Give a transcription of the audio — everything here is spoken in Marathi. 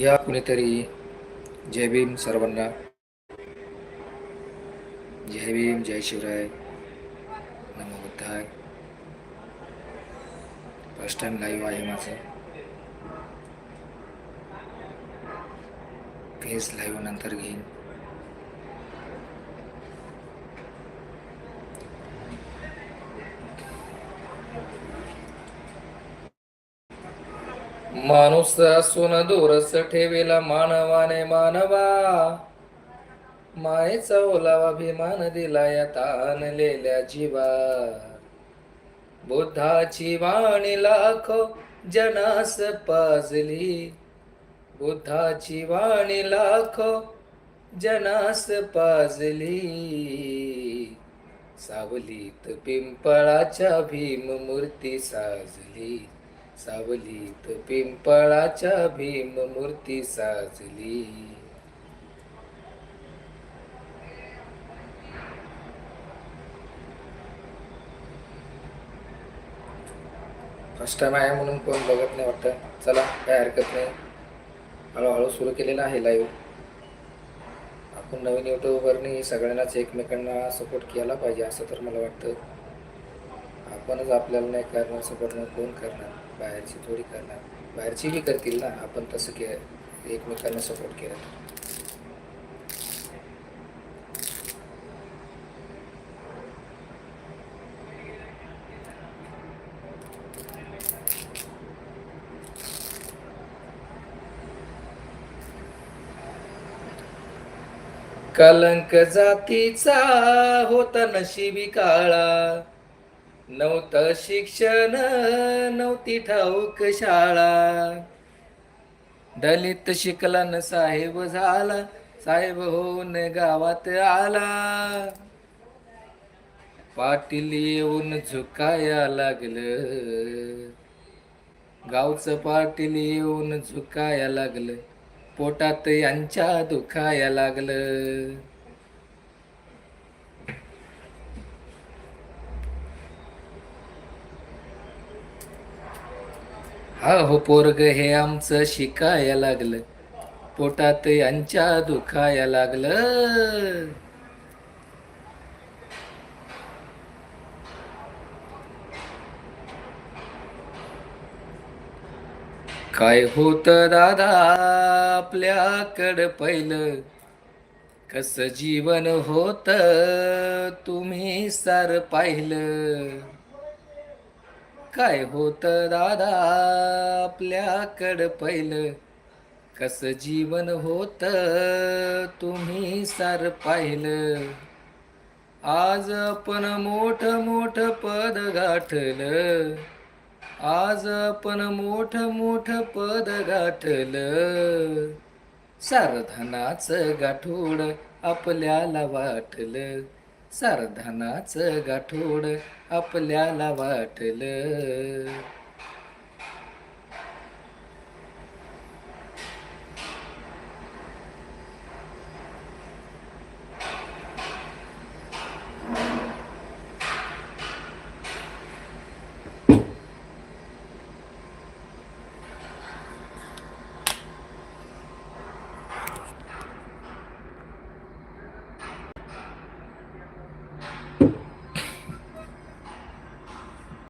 या कुणीतरी जय भीम सर्वांना. जय भीम जय शिवराय. नमो बुद्धाय. फर्स्ट टाइम लाईव्ह आहे माझं. फेस लाईव्ह नंतर घेईन. माणूस असून दूरच ठेवेला मानवाने मानवा. मायेचा ओलावा अभिमान दिला या ताणलेल्या जीवा. बुद्धाची वाणी लाखो जनास पाजली. बुद्धाची वाणी लाखो जनास पाजली. सावलीत पिंपळाच्या भीम मूर्ती साजली. सावलीत पिंपळाच्या भीम मूर्ती साजली. फर्स्ट टाइम आहे म्हणून कोण बघत नाही वाटतं. चला काय हरकत नाही. हळूहळू सुरू केलेलं आहे लाईव्ह आपण नवीन युट्यूबवरनी सगळ्यांनाच एकमेकांना सपोर्ट केला पाहिजे असं तर मला वाटतं. आपणच आपल्याला नाही करणार सपोर्ट मग कोण करणार? बाहेरची थोडी करणार. बाहेरची बी करतील ना आपण तसं के एकमेकांना सपोर्ट केला कलंक जातीचा होता नशिबी काळा. नव्हतं शिक्षण नव्हती ठाऊक शाळा. दलित शिकला न साहेब झाला साहेब होऊन गावात आला. पाटील येऊन झुकाया लागलं. गावचं पाटील येऊन झुकाया लागलं. पोटात यांच्या दुखाया लागलं. हा हो पोरग हे आमचं शिकाया लागलं. पोटात यांच्या दुखाया लागलं. काय होत दादा आपल्याकडं पहिलं? कस जीवन होत तुम्ही सार पाहिलं? काय होत दादा आपल्याकडं पहिलं? कस जीवन होत तुम्ही सार पाहिलं? आज आपण मोठ मोठ पद गाठलं. आज आपण मोठ मोठ पद गाठलं. सारधनाचं गाठोड आपल्याला वाटलं. सारधनाचं गाठोड आपल्याला वाटलं.